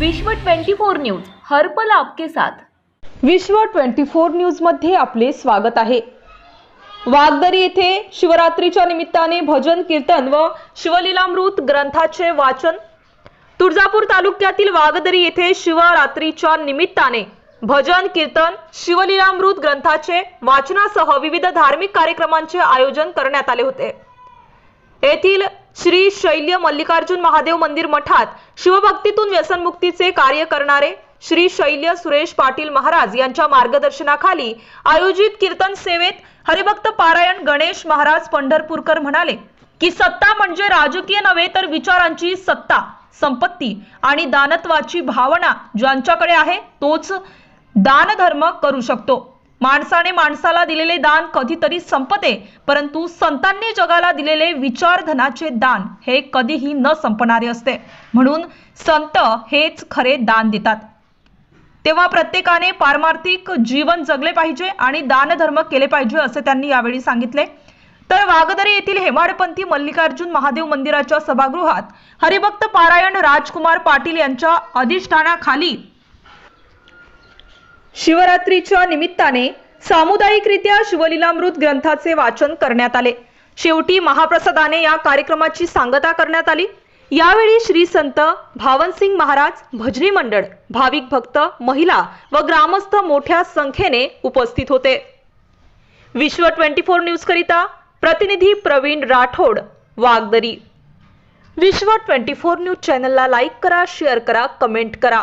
विश्व 24 न्यूज हरपल आपके साथ. विश्व 24 न्यूजमध्ये आपले स्वागत आहे. वागदरी येथे शिवरात्रीच्या निमित्ताने भजन कीर्तन व शिवलीलामृत ग्रंथाचे वाचन. तुळजापूर तालुक्यातील वागदरी येथे शिवरात्रीच्या निमित्ताने भजन कीर्तन शिवलीलामृत ग्रंथाचे वाचनासह विविध धार्मिक कार्यक्रमांचे आयोजन करण्यात आले होते. येथील श्री शैल्य मल्लिकार्जुन महादेव मंदिर मठात शिवभक्तीतून व्यसनमुक्तीचे कार्य करणारे श्री शैल्य सुरेश पाटील महाराज यांच्या मार्गदर्शनाखाली आयोजित कीर्तन सेवेत हरिभक्त पारायण गणेश महाराज पंढरपूरकर म्हणाले की सत्ता म्हणजे राजकीय नव्हे तर विचारांची सत्ता संपत्ती आणि दानत्वाची भावना ज्यांच्याकडे आहे तोच दानधर्म करू शकतो. माणसाने माणसाला दिलेले दान कधीतरी संपते परंतु संतांनी जगाला दिलेले विचारधनाचे दान हे कधीही न संपणारे असते. म्हणून संत हेच खरे दान देतात. तेव्हा प्रत्येकाने पारमार्थिक जीवन जगले पाहिजे आणि दानधर्म केले पाहिजे असे त्यांनी यावेळी सांगितले. तर वागदरे येथील हेमाडपंथी मल्लिकार्जुन महादेव मंदिराच्या सभागृहात हरिभक्त पारायण राजकुमार पाटील यांच्या अधिष्ठानाखाली शिवरात्रीच्या निमित्ताने सामुदायिकरित्या शिवलीलामृत ग्रंथाचे वाचन करण्यात आले. शेवटी महाप्रसादाने या कार्यक्रमाची सांगता करण्यात आली. यावेळी श्री संत भावनसिंग महाराज भजनी मंडळ भाविक भक्त महिला व ग्रामस्थ मोठ्या संख्येने उपस्थित होते. विश्व ट्वेंटी फोर न्यूज करिता प्रतिनिधी Praveen Rathod Wagdari. Vishwa twenty four news चॅनलला लाईक करा शेअर करा कमेंट करा.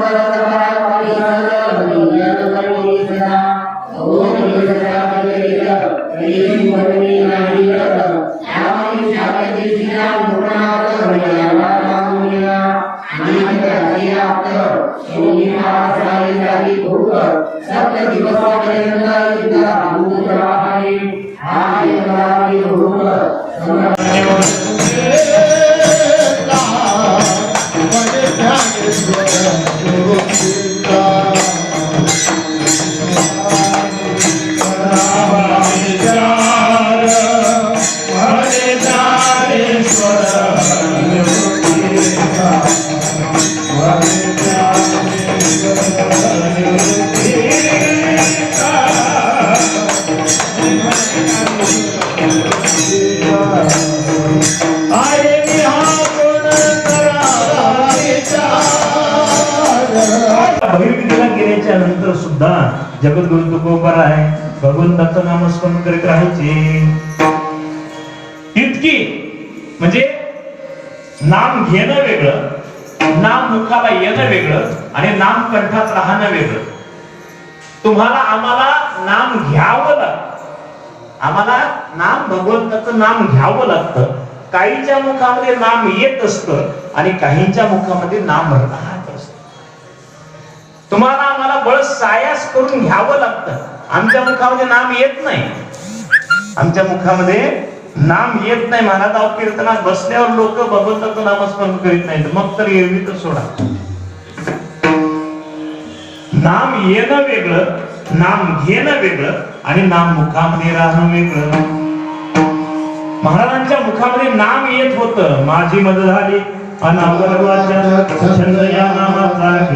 त्यागी भोग. सप्त दिवसापर्यंत हा बहिर्विधीला गेल्याच्यानंतर सुद्धा जगद्गुरु तुकोबर आहे भगवंताचं नामस्मरण करीत राहायचे. इतकी म्हणजे नाम घेणं वेगळं नाम मुखाला येणं वेगळं आणि नाम कंठात राहणं वेगळं. तुम्हाला आम्हाला नाम घ्यावं लागतं. आम्हाला नाम भगवंताचं नाम घ्यावं लागतं. काहीच्या मुखामध्ये नाम येत असतं आणि काहींच्या मुखामध्ये नाम राहत तुम्हाला आम्हाला बळ सायास करून घ्यावं लागतं. आमच्या मुखामध्ये नाम येत नाही. आमच्या मुखामध्ये नाम येत नाही. महाराज अव कीर्तनात बसल्यावर लोक भगवंताचं नामस्मरण करीत नाहीत. मग तर येवी तर सोडा. नाम येणं वेगळं नाम घेणं वेगळं आणि नाम मुखामध्ये राहणं वेगळं. महाराजांच्या मुखामध्ये नाम येत होतं. माझी मदत झाली. अनावर छंद या नामाचा